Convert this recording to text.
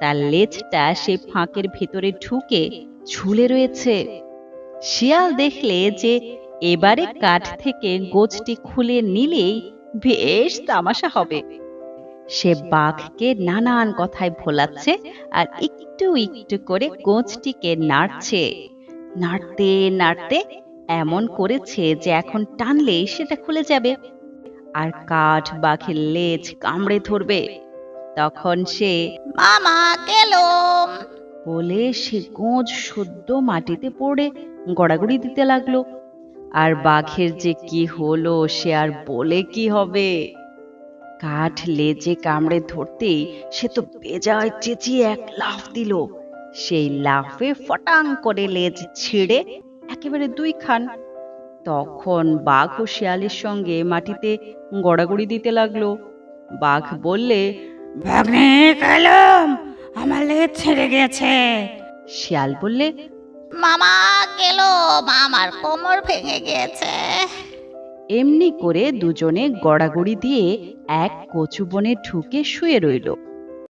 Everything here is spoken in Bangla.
তার লেজটা সেই ফাঁকের ভেতরে ঢুকে ঝুলে রয়েছে। শিয়াল দেখলে যে এবারে কাঠ থেকে গোছটি খুলে নিলেই বেশ তামাশা হবে। সে বাঘকে নানান কথায় ভোলাচ্ছে আর একটু একটু করে গোছটিকে নাড়ছে। নাড়তে নাড়তে এমন করেছে যে এখন টানলেই সেটা খুলে যাবে। আর কাঠ বাঘের লেজ কামড়ে ধরবে। তখন সে মামা গেলুম। বলে সে গোঁজ সদ্য মাটিতে পড়ে গড়াগড়ি দিতে লাগল। আর বাঘের যে কি হলো সে আর বলে কি হবে? কাঠ লেজে কামড়ে ধরতেই সে তো বেজায় চেঁচিয়ে এক লাফ দিল। সেই লাফে ফটাং করে লেজ ছিঁড়ে একেবারে দুই খান তখন বাঘ ও শিয়ালের সঙ্গে মাটিতে গড়াগড়ি দিতে লাগল। বাঘ বললে ভাগ্নে কালম আমার লেজ ছেড়ে গেছে। শিয়াল বললে মামা গেল আমার কোমর ভেঙে গিয়েছে এমনি করে দুজনে গড়াগড়ি দিয়ে এক কচু বনে ঢুকে শুয়ে রইল।